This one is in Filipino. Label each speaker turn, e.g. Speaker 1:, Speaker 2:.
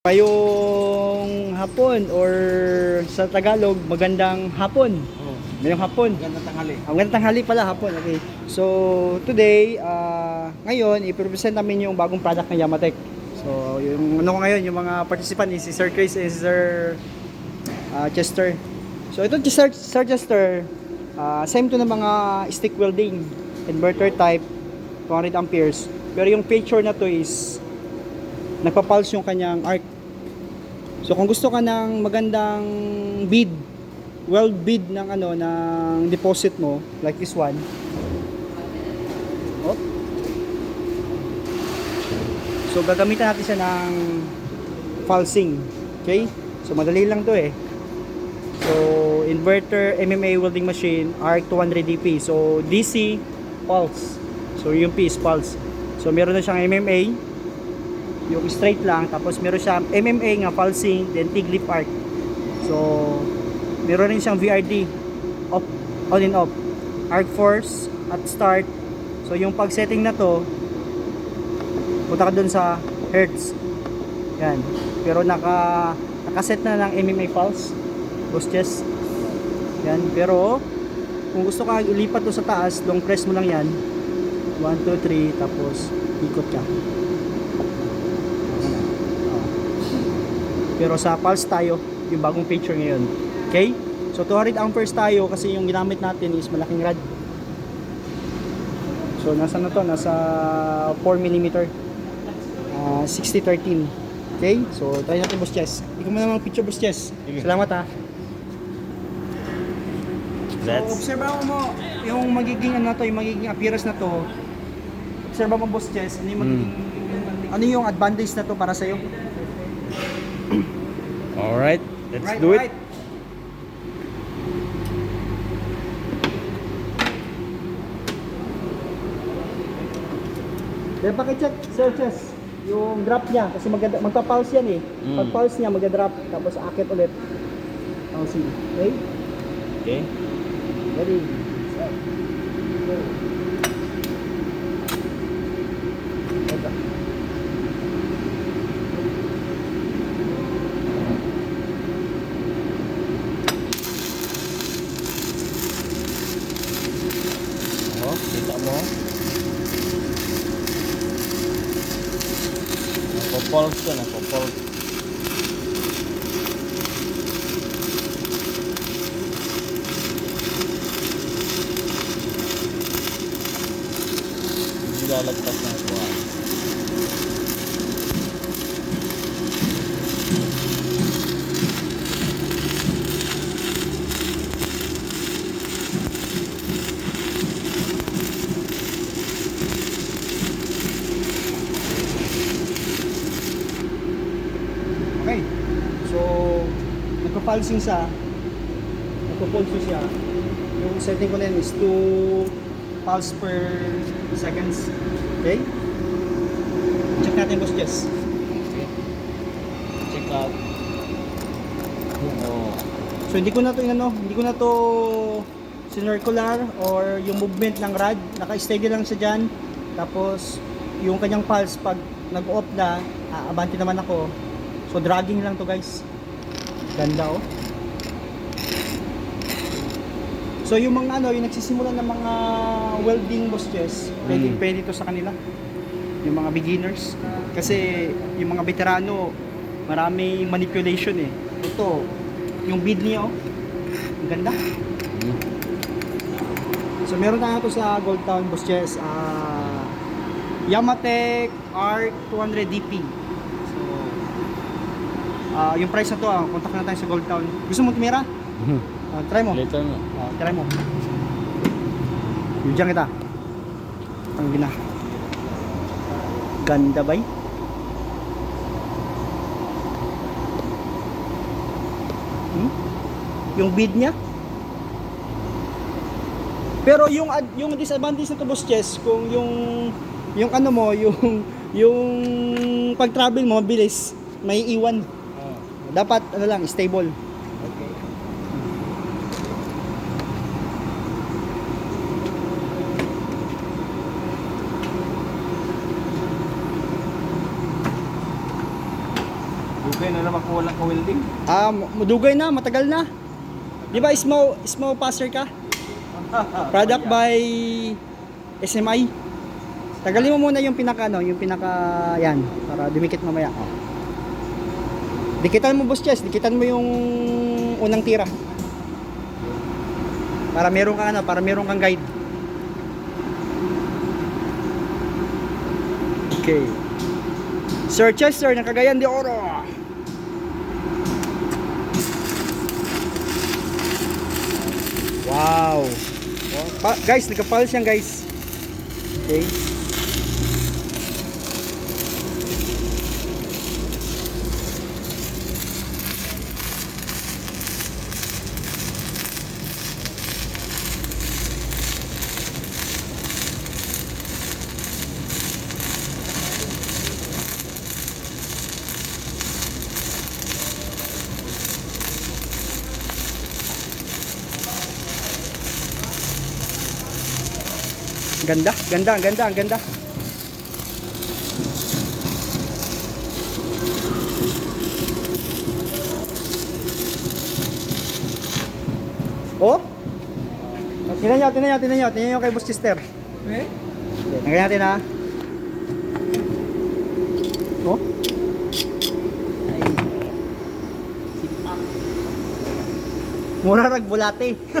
Speaker 1: Ngayong hapon or sa Tagalog, magandang hapon.
Speaker 2: Oh,
Speaker 1: Ngayong hapon.
Speaker 2: magandang tanghali.
Speaker 1: Ang magandang tanghali pala hapon. Okay. So, today, ah, ngayon, i-present namin yung bagong product ng Yamatech. So, yung ano ko ngayon, yung mga participant is si Sir Chris and si Sir ah, Chester. So, ito si Sir, Sir Chester, ah, same to ng mga stick welding, inverter type, 200 amperes. Pero yung feature na to is nagpa-pulse yung kanyang arc. So kung gusto ka ng magandang bead, weld bead ng ano ng deposit mo, like this one. Oh. So gagamitan natin siya ng pulsing. Okay? So madali lang 'to eh. So inverter MMA welding machine arc 200 dp. So DC pulse. So yung P is pulse. So meron na siyang MMA, yung straight lang tapos meron siyang MMA nga pulsing then TIG lip arc so meron rin siyang VRD off, on and off. Arc force at start. So yung pag setting na to punta ka dun sa hertz. Yan. Pero naka nakaset na ng MMA pulse chest yan. Pero kung gusto ka ilipat to sa taas long press mo lang yan. 1, 2, 3 tapos ikot ka Pero sa pulse tayo, yung bagong feature ngayon. Okay? So 200 amperes tayo kasi yung ginamit natin is malaking rad. So nasa na to? Nasa 4 mm. Uh, 6013. Okay? So try natin boss chess. Ikaw muna mga picture boss chess. Salamat ha. So
Speaker 2: That's
Speaker 1: observe mo yung magiging ano to, yung magiging appearance na to. Observe mo boss chess, ano yung magiging ano yung advantage na to para sa iyo?
Speaker 2: Alright, let's
Speaker 1: Right,
Speaker 2: do it.
Speaker 1: right. Then pakicheck, Sir Chess, yung drop niya kasi mag magpa-pulse yan eh.
Speaker 2: Mm.
Speaker 1: Pag pulse niya magda-drop tapos akit ulit. Pulse. Okay?
Speaker 2: Okay.
Speaker 1: Ready? Set. Go. Ito.
Speaker 2: Oh, kita mo. Napopulse ka, napopulse. Hindi lalagpas ng buwan.
Speaker 1: Nagpa-pulsing siya. Nagpa-pulse siya. Yung setting ko na yun is 2 pulse per seconds. Okay? Check natin boss Jess.
Speaker 2: Check out. Oh.
Speaker 1: So, hindi ko na to inano, hindi ko na to sinircular or yung movement ng rod. Naka-steady lang siya dyan. Tapos, yung kanyang pulse pag nag-off na, aabante naman ako. So, dragging lang to guys. Ganda oh. So yung mga ano, yung nagsisimula ng mga welding boss chess, pwede,
Speaker 2: Mm.
Speaker 1: pwede to sa kanila. Yung mga beginners. Kasi yung mga veterano, maraming manipulation eh. Ito, yung bead niya oh. Ang ganda.
Speaker 2: Hmm.
Speaker 1: So meron tayo to sa Gold Town boss chess. ah Yamatech Arc 200 DP. So, ah yung price na to, ah, contact na tayo sa Gold Town. Gusto mo tumira? Ah, try mo.
Speaker 2: Later mo.
Speaker 1: Ah, try mo. Bigyan kita. Ang gina. Ganda ba Hmm? Yung bead niya. Pero yung ad- yung disadvantage nito boss chess kung yung yung ano mo, yung yung pag-travel mo mabilis, may iwan. Dapat ano lang, stable.
Speaker 2: Okay. Dugay na naman kung walang ka-welding.
Speaker 1: Ah, mudugay na, matagal na. Di ba small, small passer ka? Product by SMI. Tagalin mo muna yung pinaka ano, yung pinaka yan para dumikit mamaya. Oh. Dikitan mo boss Chess, dikitan mo yung unang tira. Para meron kang ano, para meron kang guide. Okay. Sir Chester ng Cagayan de Oro. Wow. Pa guys, nagka-pulse yan guys. Okay. Ganda, ganda, ganda, ganda. Oh? Tingnan nyo, tingnan nyo, tingnan nyo, tingnan nyo kay Boss Chester.
Speaker 2: Eh?
Speaker 1: Okay, tingnan natin ha. Oh? Mura rag bulate.